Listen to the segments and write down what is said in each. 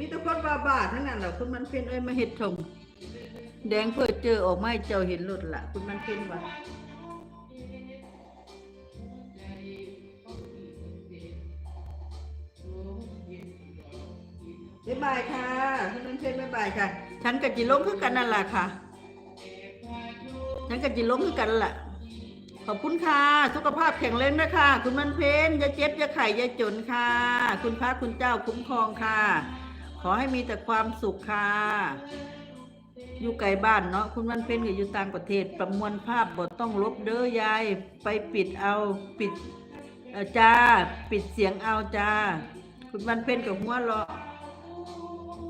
มีแต่คนบ้าบาๆทั้งนั้นแหละคุณมันเป็นเอ้ยมาเห็ดถมแดงเพื่อเจอออกไมาให้เจ้าเห็นหลุดละคุณมันเป็นวะบ๊ายบายค่ะคุณมันเป็นบ๊ายบายค่ะ ฉันกับจิลงคือกันนั่นแหละค่ะ ฉันกับจิลงคือกันแหละขอบคุณค่ะ สุขภาพแข็งแรงนะคะคุณมันเพนอย่าเจ็บอย่าไข่อย่าจนค่ะ คุณพระคุณเจ้าคุ้มครองค่ะ ขอให้มีแต่ความสุขค่ะอยู่ไกลบ้านเนาะคุณมันเพนก็อยู่ต่างประเทศ ประมวลภาพบทต้องลบเด้อยาย ไปปิดเอาปิดจ้าปิดเสียงเอาจ้า คุณมันเพนกับหัวเราะ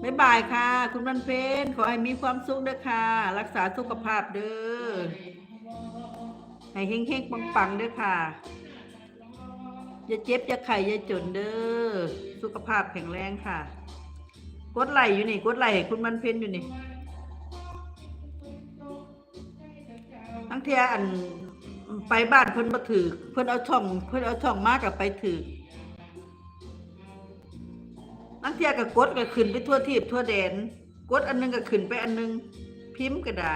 บ๊ายบายค่ะ คุณมันเพนขอให้มีความสุขเด้อค่ะ รักษาสุขภาพเด้อให้เฮงเฮงปังปังๆเด้อค่ะอย่าเจ็บอย่าไข้อย่าจนเด้อสุขภาพแข็งแรงค่ะ กดไลค์อยู่นี่กดไลค์ให้คุณมันเพ็ญอยู่นี่ทั้งเทียอันไปบ้านเพิ่นมาถือเพิ่นเอาช่องเพิ่นเอาช่องมากกับไปถือทั้งเทียกับกดก็ขึ้นไปทั่วทีบทั่วแดน กดอันหนึงก็ขึ้นไปอันหนึง พิมพ์ก็ได้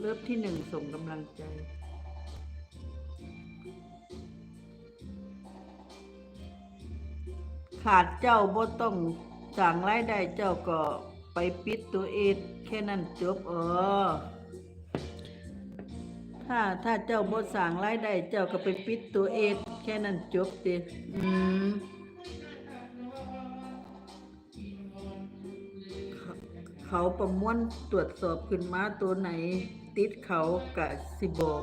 เริ่มที่หนึ่งส่งกำลังใจ ขาดเจ้าบ่ต้องสั่งรายได้เจ้าก็ไปปิดตัวเองแค่นั้นจบเออถ้าถ้าเจ้าบ่สั่งรายได้เจ้าก็ไปปิดตัวเองแค่นั้นจบติอืม เขาประมวลตรวจสอบขึ้นมาตัวไหน ติดเขากะสิบอก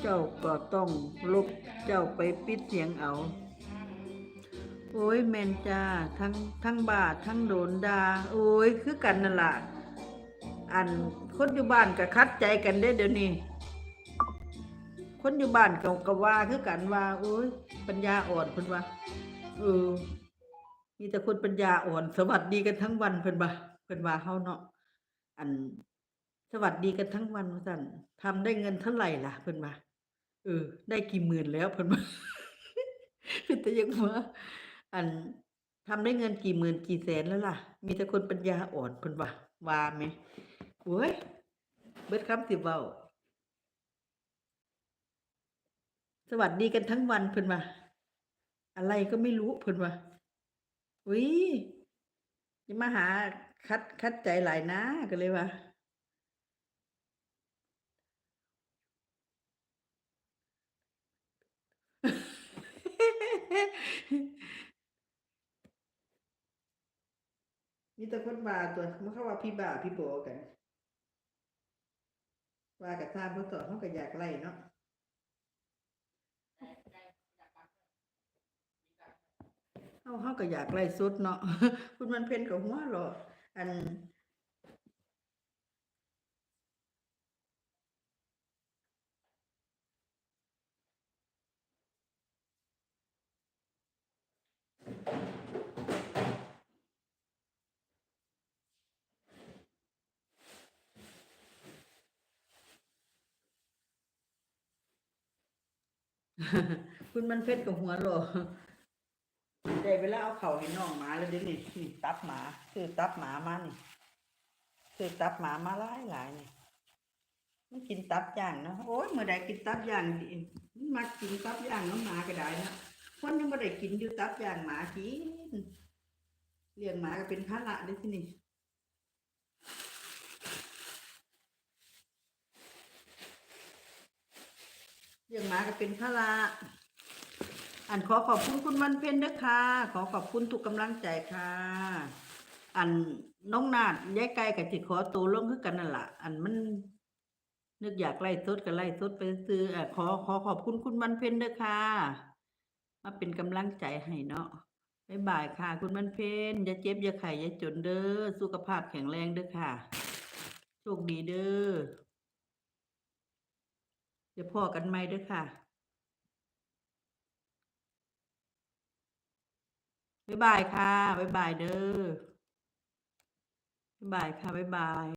เจ้าก็ต้องลบเจ้าไปปิดเสียงเอา โอ้ยแมนจ้าทั้งทั้งบาททั้งโดนดา โอ้ยคือกันนั่นละอันคนอยู่บ้านก็คัดใจกันได้เดี๋ยวนี้คนอยู่บ้านก็ก็ว่าคือกันว่าโอ้ยปัญญาอ่อนเพิ่นว่าเออมีแต่คนปัญญาอ่อน สวัสดีกันทั้งวันเพิ่นว่า เพิ่นว่าเฮาเนาะอันสวัสดีกันทั้งวันว่าซั่นทำได้เงินเท่าไหร่ล่ะเพิ่นว่าเออ ได้กี่หมื่นแล้วเพิ่นว่าเป็นแต่ยังว่าอันทำได้เงินกี่หมื่นกี่แสนแล้วล่ะ มีแต่คนปัญญาอ่อนเพิ่นว่าว่าไหมโอ้ยเบิดคำสิเว้าสวัสดีกันทั้งวันเพิ่นว่าอะไรก็ไม่รู้เพิ่นว่าอุ้ยอย่ามาหา คัดคัดใจหลายนะก็เลยว่ามีแต่คนบาตัวมันเข้าว่าพี่บ่าพี่โบกัน ว่ากับตามเพื่อต่อเขาก็อยากไล่เนาะเขาเขาก็อยากไล่สุดเนาะคุณมันเพ่นกับหัวหรอ อันคุณมันเพชรกับหัวโล ได้เวลาเอาเข่าให้น้องหมาแล้วเดี๋ยวนี้นี่ตับหมาคือตับหมามานี่คือตับหมามาหลายหลายนี่มันกินตับย่างเนาะโอ้ยเมื่อใดกินตับย่างดีมันมากินตับย่างน้องหมาก็ได้นะคนยังไม่ได้กินอยู่ตับย่างหมากินเลี้ยงหมาก็เป็นภาระเลยที่นี่เลี้ยงหมาก็เป็นภาระ อันขอขอบคุณคุณวันเพ็ญด้วยค่ะ ขอขอบคุณทุกกำลังใจค่ะ อันน้องนาดย้ายไกลกับจิตขอตัวลงคือกันนั่นแหละอันมัน นึกอยากไล่สดก็ไล่สดไปซื้ออะขอขอขอบคุณคุณวันเพ็ญด้วยค่ะ มาเป็นกำลังใจให้เนาะบ๊ายบายค่ะ คุณวันเพ็ญอย่าเจ็บอย่าไข้อย่าจนเด้อสุขภาพแข็งแรงเด้อค่ะโชคดีเด้อเดี๋ยวพ่อกันใหม่เด้อค่ะ บ๊ายบายค่ะ บ๊ายบายเด้อบ๊ายบายค่ะ บ๊ายบาย